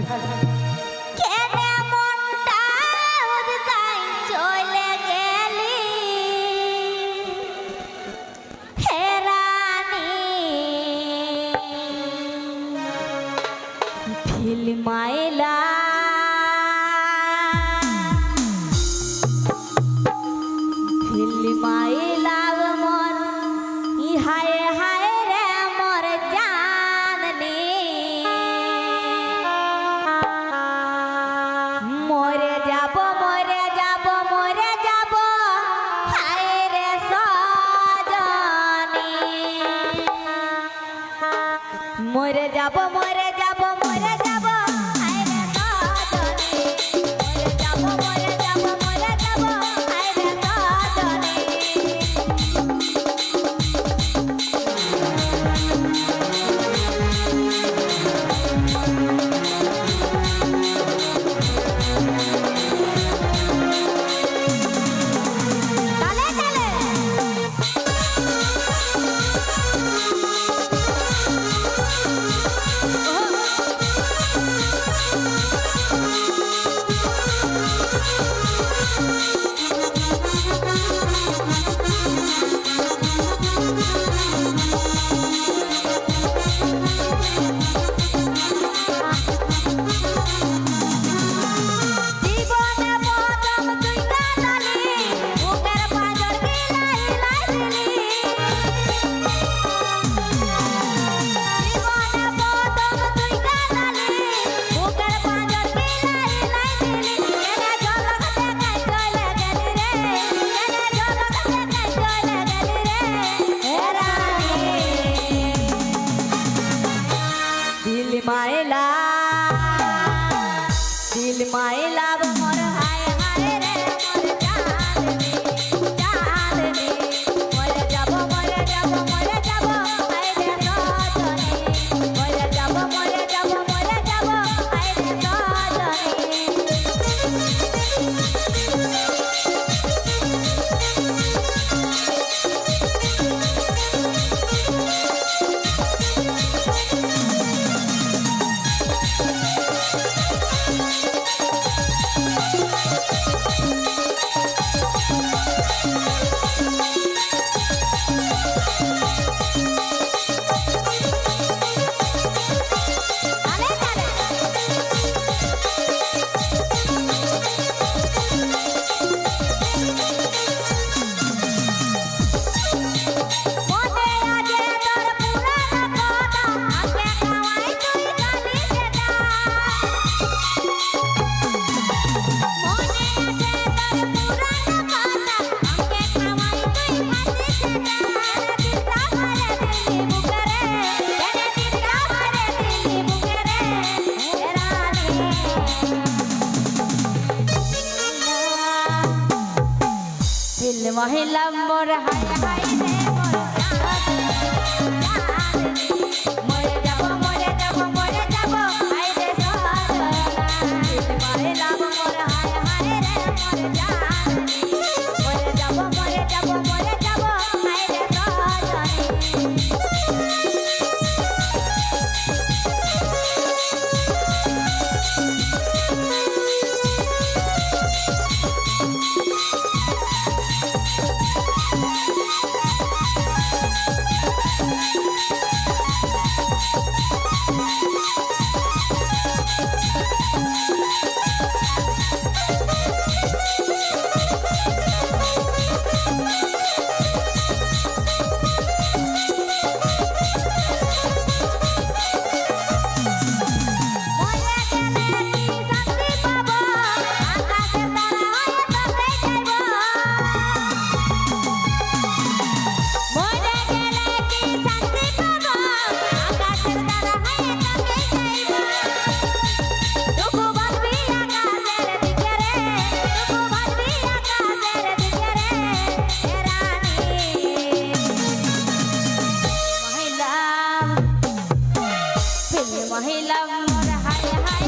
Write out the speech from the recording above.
hard. মরে যাব মরে যাব মরে যাব। দিল মাইলা দিল মাইলা মোর হায় হায় রে, মোর জান জান মরে যাব মরে যাব। পহেলা মোর হাই হায় রে আমার হায় হায়